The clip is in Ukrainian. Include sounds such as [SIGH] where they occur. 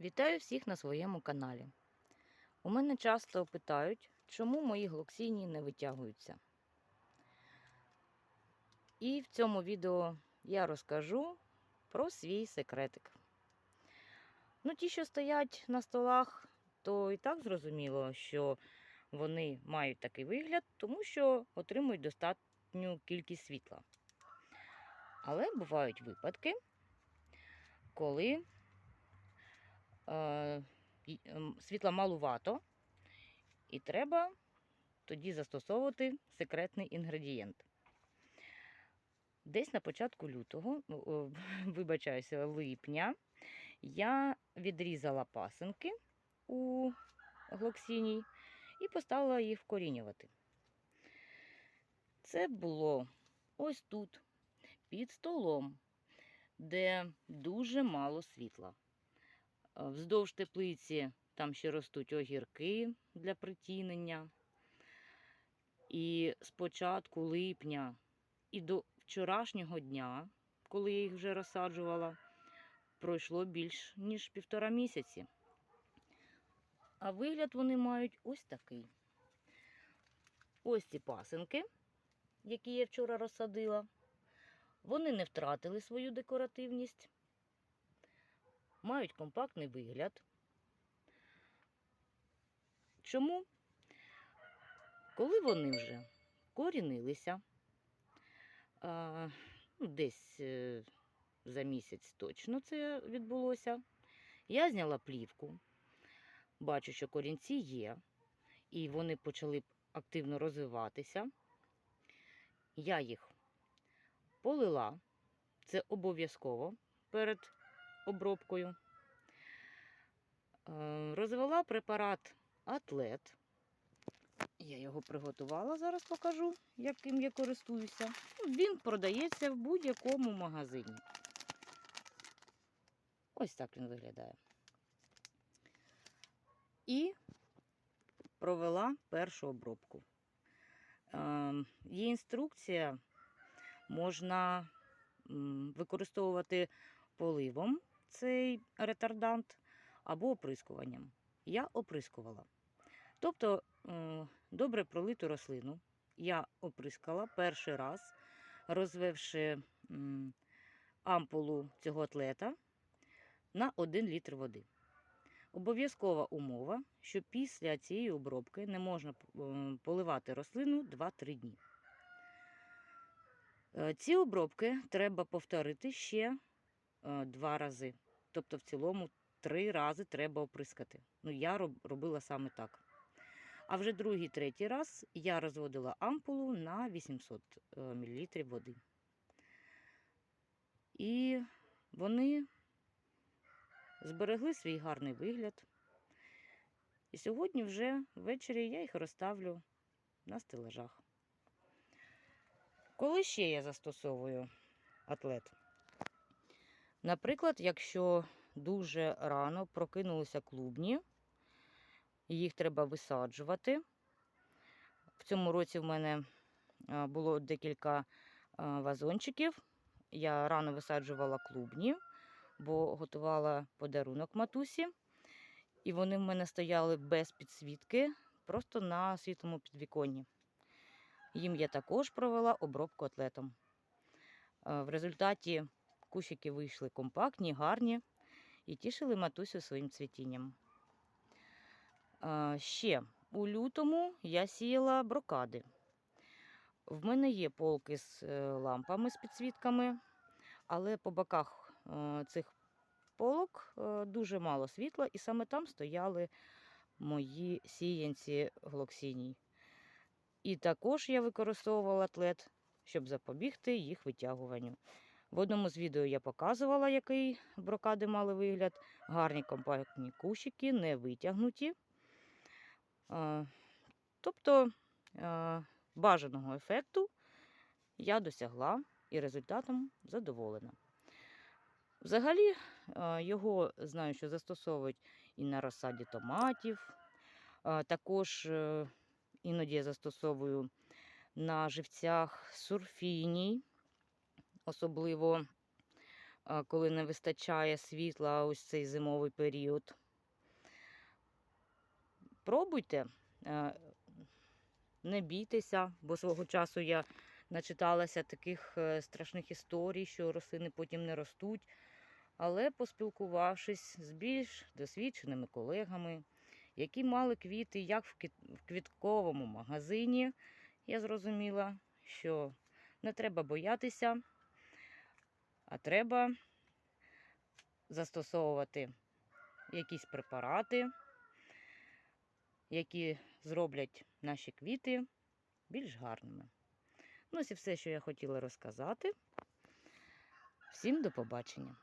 Вітаю всіх на своєму каналі. У мене часто питають, чому мої глоксіні не витягуються. І в цьому відео я розкажу про свій секретик. Ну, ті, що стоять на столах, то і так зрозуміло, що вони мають такий вигляд, тому що отримують достатню кількість світла. Але бувають випадки, коли світла малувато, і треба тоді застосовувати секретний інгредієнт. Десь на початку лютого, ну, [LAUGHS] вибачаюся, липня, я відрізала пасинки у глоксіній і поставила їх вкорінювати. Це було ось тут, під столом, де дуже мало світла. Е, Вздовж теплиці там ще ростуть огірки для притінення. І з початку липня і до вчорашнього дня, коли я їх вже розсаджувала, пройшло більш ніж півтора місяці. А вигляд вони мають ось такий. Ось ці пасинки, які я вчора розсадила. Вони не втратили свою декоративність мають компактний вигляд. Чому? Коли вони вже корінилися, ну, десь е, за місяць точно це відбулося, я зняла плівку, бачу, що корінці є, і вони почали активно розвиватися. Я їх полила, це обов'язково перед обробкою. Е, Розвела препарат Атлет. Я його приготувала, зараз покажу, яким я користуюся. Ну, Він продається в будь-якому магазині. Ось так він виглядає. І провела першу обробку. Е, Є інструкція, можна використовувати поливом цей ретардант або оприскуванням. Я оприскувала. Тобто е, добре пролиту рослину я оприскала перший раз, розвивши ампулу цього атлета на 1 літр води. Обов'язкова умова, що після цієї обробки не можна е, поливати рослину 2-3 дні. Е, Ці обробки треба повторити ще два рази. Тобто, в цілому три рази треба оприскати. Ну, я робила саме так. А вже другий, третій раз я розводила ампулу на 800 мл води. І вони зберегли свій гарний вигляд. І сьогодні вже ввечері я їх розставлю на стелажах. Коли ще я застосовую атлет? Наприклад, якщо дуже рано прокинулися клубні, їх треба висаджувати. В цьому році в мене було декілька вазончиків. Я рано висаджувала клубні, бо готувала подарунок матусі. І вони в мене стояли без підсвітки, просто на світлому підвіконні. Їм я також провела обробку атлетом. Е, В результаті кущики вийшли компактні, гарні і тішили матусю своїм цвітінням. Ще у лютому я сіяла брокади. В мене є полки з е, лампами з підсвітками, але по боках е, цих полок е, дуже мало світла, і саме там стояли мої сіянці глоксіній. І також я використовувала атлет, щоб запобігти їх витягуванню. В одному з відео я показувала, який брокади мали вигляд. Гарні компактні кущики, не витягнуті. Тобто бажаного ефекту я досягла і результатом задоволена. Взагалі, його знаю, що застосовують і на розсаді томатів. Також е, іноді я застосовую на живцях сурфіній, особливо коли не вистачає світла ось цей зимовий період. Пробуйте, е, не бійтеся, бо свого часу я начиталася таких е, страшних історій, що рослини потім не ростуть. Але поспілкувавшись з більш досвідченими колегами, які мали квіти як в квітковому магазині, я зрозуміла, що не треба боятися, а треба застосовувати якісь препарати, які зроблять наші квіти більш гарними. Ну, ось і все, що я хотіла розказати. Всім до побачення!